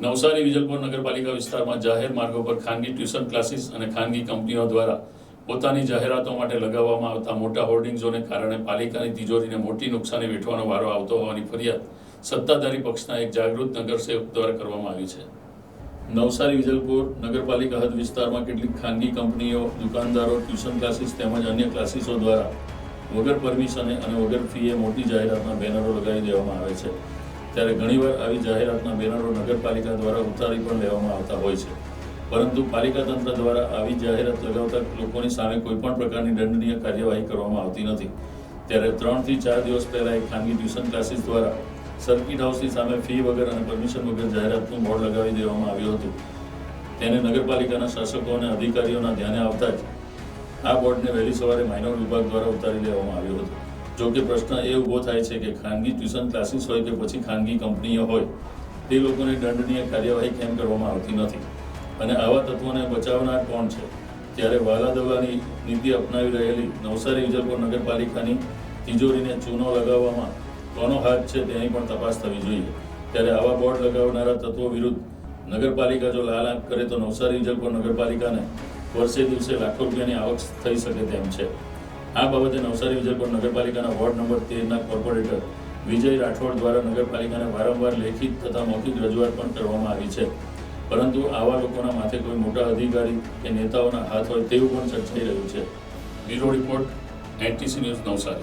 નવસારી વિજલપુર નગરપાલિકા વિસ્તારમાં જાહેર માર્ગો પર ખાનગી ટ્યુશન ક્લાસીસ અને ખાનગી કંપનીઓ દ્વારા પોતાની જાહેરાતો માટે લગાવવામાં આવતા મોટા હોર્ડિંગ્સોને કારણે પાલિકાની તિજોરીને મોટી નુકસાની વેઠવાનો વારો આવતો હોવાની ફરિયાદ સત્તાધારી પક્ષના એક જાગૃત નગરસેવક દ્વારા કરવામાં આવી છે. નવસારી વિજલપુર નગરપાલિકા હદ વિસ્તારમાં કેટલીક ખાનગી કંપનીઓ, દુકાનદારો, ટ્યુશન ક્લાસીસ તેમજ અન્ય ક્લાસીસો દ્વારા વગર પરમિશને અને વગર ફીએ મોટી જાહેરાતના બેનરો લગાવી દેવામાં આવે છે. ત્યારે ઘણીવાર આવી જાહેરાતના બેનરો નગરપાલિકા દ્વારા ઉતારી પણ લેવામાં આવતા હોય છે. પરંતુ પાલિકા તંત્ર દ્વારા આવી જાહેરાત લગાવતા લોકોની સામે કોઈ પણ પ્રકારની દંડનીય કાર્યવાહી કરવામાં આવતી નથી. ત્યારે ત્રણથી ચાર દિવસ પહેલાં એક ખાનગી ટ્યુશન ક્લાસીસ દ્વારા સર્કિટ હાઉસની સામે ફી વગર અને પરમિશન વગર જાહેરાતનું બોર્ડ લગાવી દેવામાં આવ્યું હતું. તેને નગરપાલિકાના શાસકો અને અધિકારીઓના ધ્યાને આવતા જ આ બોર્ડને વહેલી સવારે માઇનોર વિભાગ દ્વારા ઉતારી લેવામાં આવ્યું હતું. જો કે પ્રશ્ન એ ઊભો થાય છે કે ખાનગી ટ્યુશન ક્લાસીસ હોય કે પછી ખાનગી કંપનીઓ હોય, તે લોકોને દંડનીય કાર્યવાહી કેમ કરવામાં આવતી નથી? અને આવા તત્વોને બચાવનાર કોણ છે? ત્યારે વાલા દવાની નીતિ અપનાવી રહેલી નવસારી વિજયપુર નગરપાલિકાની તિજોરીને ચૂનો લગાવવામાં કોનો હાથ છે તેની પણ તપાસ થવી જોઈએ. ત્યારે આવા બોર્ડ લગાવનારા તત્વો વિરુદ્ધ નગરપાલિકા જો લાલ આંખ કરે તો નવસારી વિજયપુર નગરપાલિકાને વર્ષે દિવસે લાખો રૂપિયાની આવક થઈ શકે તેમ છે. આ બાબતે નવસારી વિજયપુર નગરપાલિકાના વોર્ડ નંબર તેરના કોર્પોરેટર વિજય રાઠોડ દ્વારા નગરપાલિકાને વારંવાર લેખિત તથા મૌખિક રજૂઆત પણ કરવામાં આવી છે. પરંતુ આવા લોકોના માથે કોઈ મોટા અધિકારી કે નેતાઓના હાથ હોય તેવું પણ ચર્ચાઈ રહ્યું છે. Bureau report, NTC news Navsari.